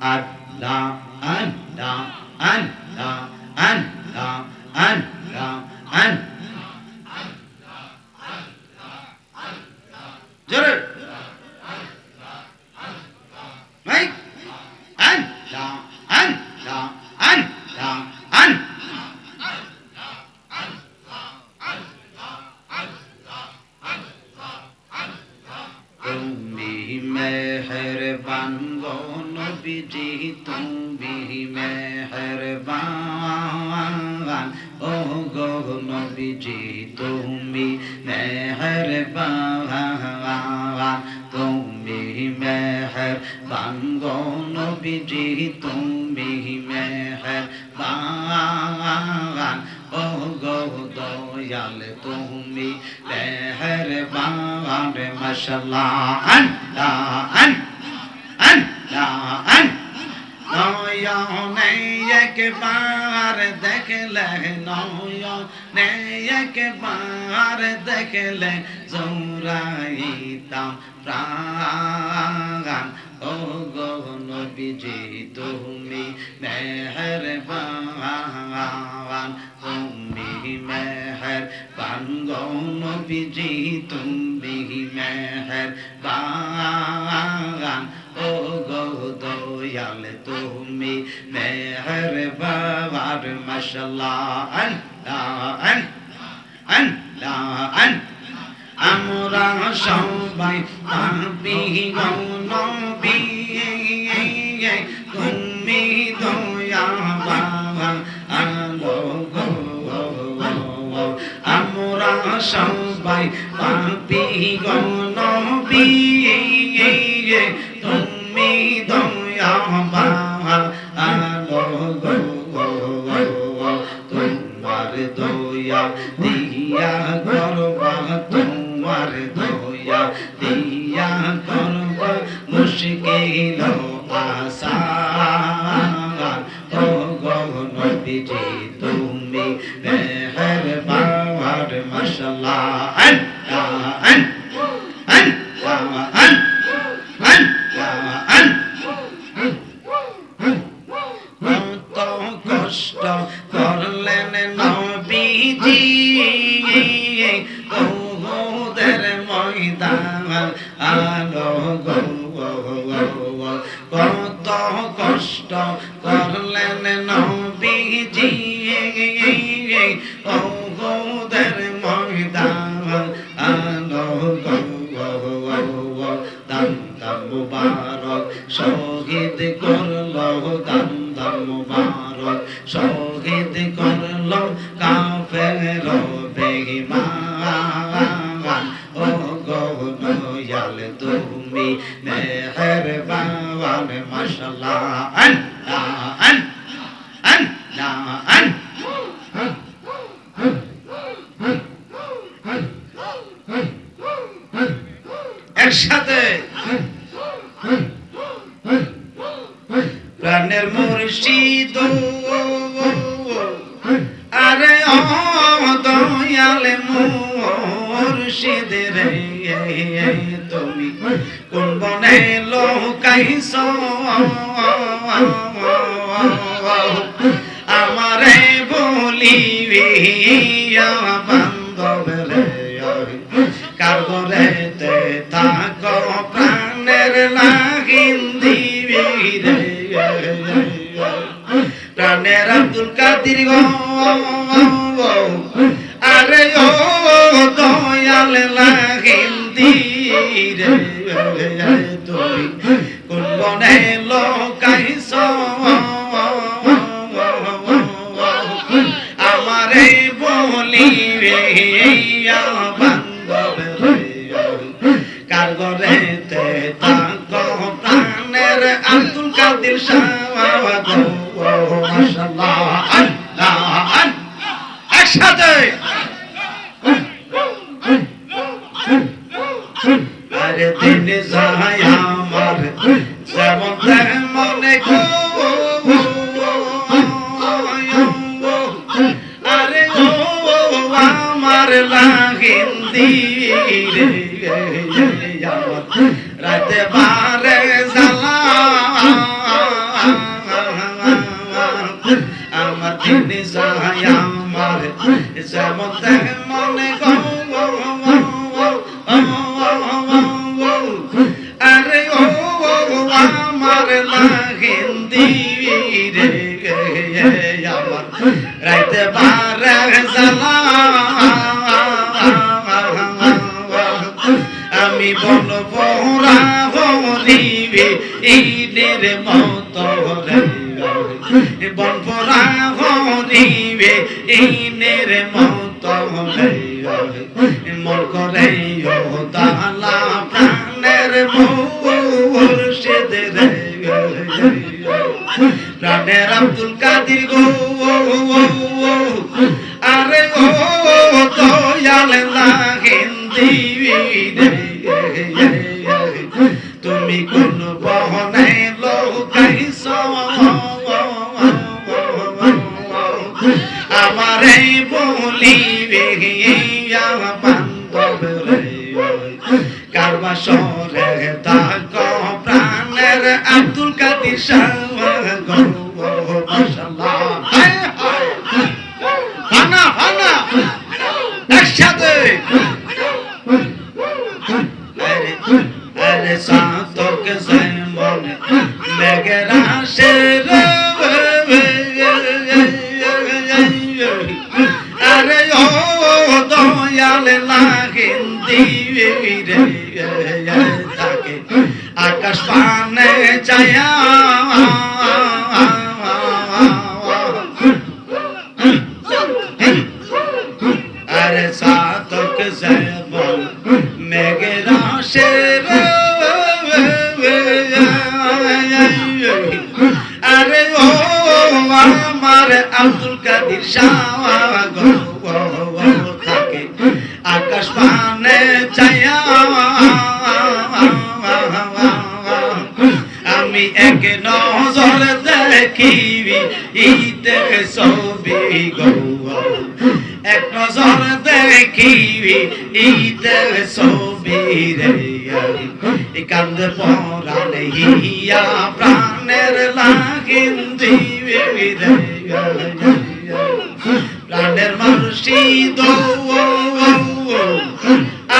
الله الله الله الله الله الله جرب ماي أن لا أن لا أن لا أن قومي مهربان আল্লাহ তুমি মেহরবান ও গো নবীজি তুমি মেহরবান তুমি মেহরবান গো নবীজি তুমি মেহরবান ও গো দয়াল তুমি মেহরবান মাশাল্লাহ আল্লাহ আল্লাহ নয়নে একবার দেখলে নয়নে একবার দেখলে জৌরাইতাম প্রাণ ও গো নবীজি তুমি মেহরবান তুমি মেহরবান গো নবীজি তুমি মেহরবান দয়াল তুমি মেহরবান মাশাল্লাহ আল্লাহ আল্লাহ আল্লাহ আমরা সবাই পাপি গনবি তুমি দয়া আলো আমরা সবাই পাপি গনবি কত কষ্ট করলেন নবীজি। বহুদের ময়দান, আলো দান দান মুবারক, শহীদ করল দান দান মুবারক, শহীদ করল কাফের বেঈমান। ও গো নয়াল তুমি মেহেরবান মাশাআল্লাহ আল্লাহ আল্লাহ আল্লাহ একসাথে প্রাণের মুর্শিদ। আরে ও দয়ালে মুর্শিদ তুমি কোন বনে লোকাইছ? আমারে বলিবি বান্ধব রে ঘরেতে থাক, প্রাণের লাগিন দিবি রে। প্রাণের আব্দুল কাদির আরে ও দয়াল লাগিন দিরে তুমি কোন বনে লোকাইছ? আমারে বলিবে বান্ধব কার ঘরেতে থাক প্রাণের আব্দুল কাদির একসাথে। আরে দিন যায় আমার যেমন তেমন গো আরে ও আমার লাগিন দিরে রাতে বারে যেমন তেমন গো আরে ও আমার আমার রাইতে বারে জ্বালা আমি বল পড়া হরিবে ঈদের মত রে বন পড়া হরিবে ঈদের মত মন করে দালা প্রাণের মুর্শিদ রে প্রাণের আব্দুল কাদির গো আরে, ও দয়াল লাগেন দিবি তুমি কোন বহনে একসাথে সাতক যেমন মেঘের আসে রে আরে ও দয়াল লাগেন দিবে রে তাকে আকাশ পানে ছায়া। আরে সাতক যেমন মেঘের আসে রে আরে ও আমার আব্দুল কাদির শাহ থাকে আকাশ পানে ছায়া। এক নজর দেখিবি, ইতে ছবি গো এক নজর দেখিবি, ইতে ছবি রে কান্দে পরানে হিয়া প্রাণের লাগিন দিবি রে প্রাণের মুর্শিদ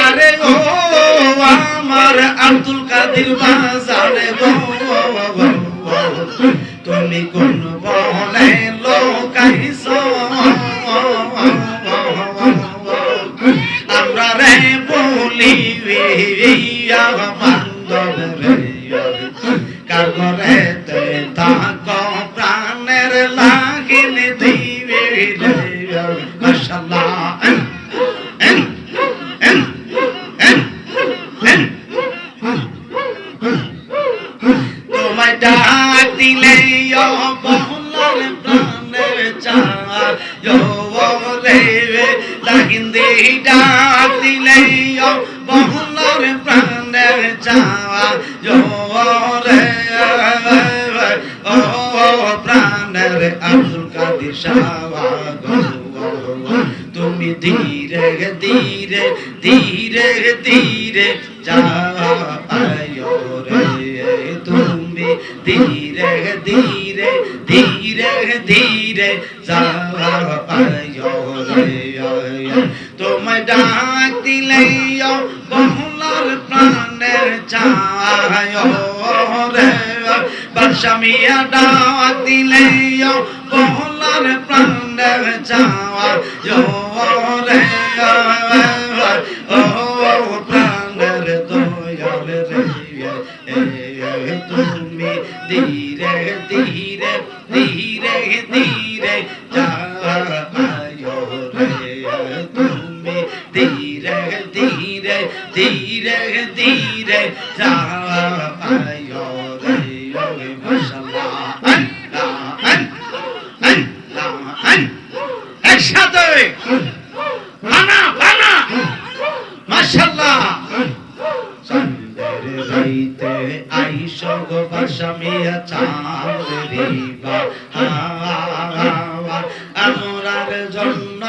আরে ও আমার আব্দুল কাদির বাজারে তুমি কোন বনে লোকাইছ তুমি ধীরে ধীরে ধীরে ধীরে যাও রে। তুমি ধীরে ধীরে ধীরে ধীরে যাও রে। তোমায় ডাক দিলে বহুলার প্রাণের চায় রে। বাদশামিয়া ডাক দিলে বহুলার প্রাণের চায় তুমি ধীরে ধীরে ধীরে ধীরে যাও রে তুমি ধীরে ধীরে ধীরে ধীরে যাও আমরার জন্য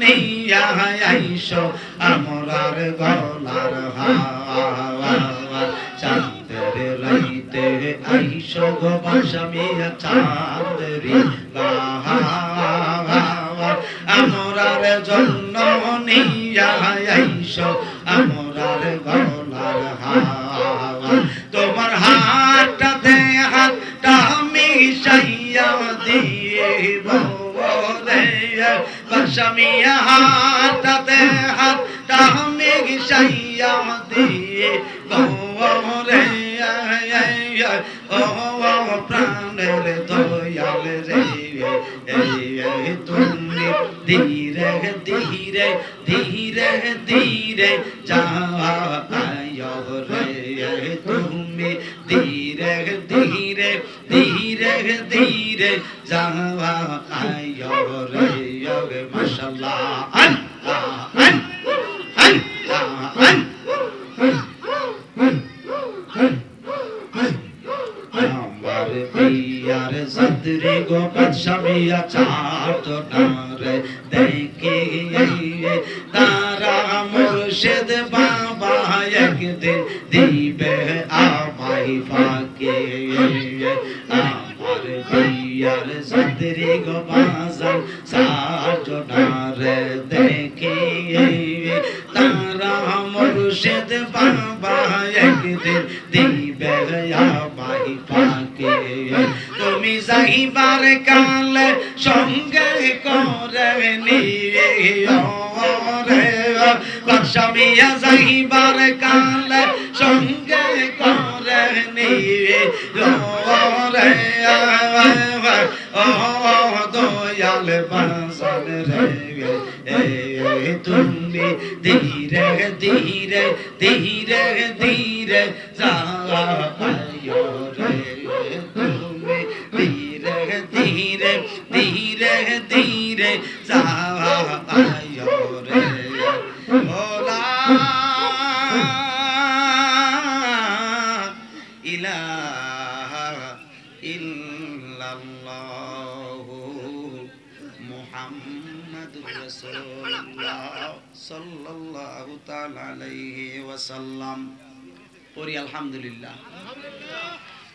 নিয়া আইস, আমরার গলার হাওয়া। চাঁদের রাইতে আইস গো বাসামিয়া চাঁদের রিবা জন্য নিয়া আইসো, আমরার গলার বাসামিয়া হাতটাতে হাতটা মিশাইয়া দিব রে ও প্রাণের দয়াল রে তুমি ধীরে ধীরে ধীরে ধীরে রে তুমি ধীরে ধীরে ধীরে ধীরে যাও রে। মাশাল্লাহ আল্লাহ আল্লাহ আল্লাহ আমার বিয়ার সদরে দেখে তারা চাট নারে দেখে তারা মুর্শিদ বাবা একদিন দিবে আমাই পাকে। তুমি যাইবার কালে সঙ্গে করে নিয়ে রে বাদশামিয়া কালে সঙ্গে করে নিয়ে পড়ি আলহামদুলিল্লাহ